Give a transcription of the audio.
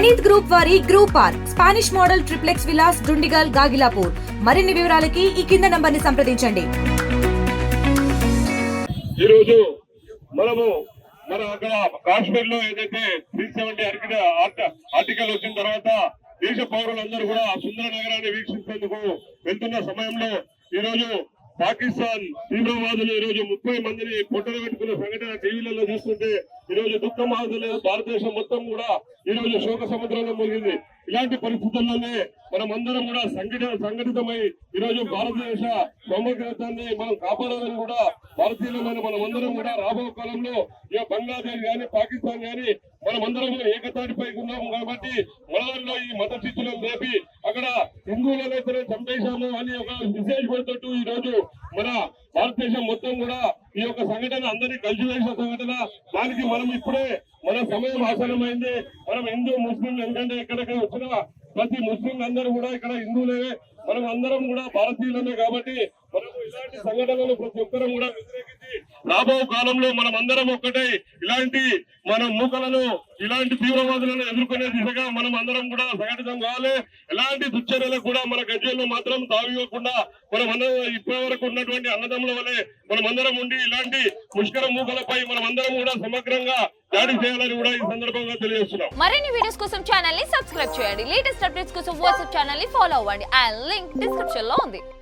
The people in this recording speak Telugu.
ప్రణీత్ గ్రూప్ వారి group R Spanish model triplex villas Dundigal Gagillapur. మరిన్ని వివరాలకి ఈ కింద నంబర్ని సంప్రదించండి. ఈరోజు మనము మన అక్కడ కాశ్మీర్లో ఏదైతే త్రీ సెవెంటీ ఆర్టికల్ వచ్చిన తర్వాత దేశ పౌరులందరూ కూడా సుందర నగరాన్ని వీక్షించేందుకు వెళ్తున్న సమయంలో ఈ రోజు పాకిస్తాన్ తీవ్రవాదులు ఈ రోజు ముప్పై మందిని పొట్టలు పెట్టుకున్న సంఘటన టీవీలలో చూస్తుంటే ఈ రోజు దుఃఖం ఆగలేదు భారతదేశం మొత్తం కూడా ఈ రోజు శోక సముద్రంలో మునిగింది. ఇలాంటి పరిస్థితుల్లోనే మనమందరం కూడా సంఘటన సంఘటితమై ఈ రోజు భారతదేశ సమగ్రతాన్ని మనం కాపాడాలని కూడా భారతీయులమైన మనం అందరం కూడా రాబో కాలంలో ఏ బంగ్లాదేశ్ గాని పాకిస్తాన్ గాని మనమందరం కూడా ఏకతాటిపై ఉన్నాము కాబట్టి మనలో ఈ మత చిచ్చులను రేపి అక్కడ హిందువులనైతే చంపేశాము అని ఒక విశేషపడుతూ ఈ రోజు మన భారతదేశం మొత్తం కూడా ఈ యొక్క సంఘటన అందరినీ కలిసి వేసిన సంఘటన. దానికి మనం ఇప్పుడే మన సమయం ఆసనమైంది మనం హిందూ ముస్లిం ఎందుకంటే ఎక్కడెక్కడ వచ్చిన ప్రతి ముస్లిం అందరూ కూడా ఇక్కడ హిందువులే. మనం అందరం కూడా భారతీయులమే కాబట్టి ఇలాంటి సంఘటనలు ప్రతి ఒక్కరం కూడా వ్యతిరేకించి రాబో కాలంలో మనం అందరం ఒక్కటే ఇలాంటి మన మూకలను ఇలాంటి తీవ్రవాదులను ఎదుర్కొనే దిశగా మనం అందరం కూడా సంఘటితం కావాలి. ఎలాంటి దుశ్చర్యలకు కూడా మన గజ్జల్లో మాత్రం తావివ్వకుండా మనం అందరం ఇప్పటి వరకు ఉన్నటువంటి అన్నదమ్ముల వలె మనం అందరం ఉండి ఇలాంటి ముష్కర మూకలపై మనం అందరం కూడా సమగ్రంగా దాడి చేయాలని కూడా ఈ సందర్భంగా తెలియజేస్తున్నాం. మరిన్ని వీడియోస్ కోసం ఛానల్ని సబ్స్క్రైబ్ చేయండి. లేటెస్ట్ అప్డేట్స్ కోసం వాట్సాప్ ఛానల్ని ఫాలో అవ్వండి. అండ్ లింక్ డిస్క్రిప్షన్లో ఉంది.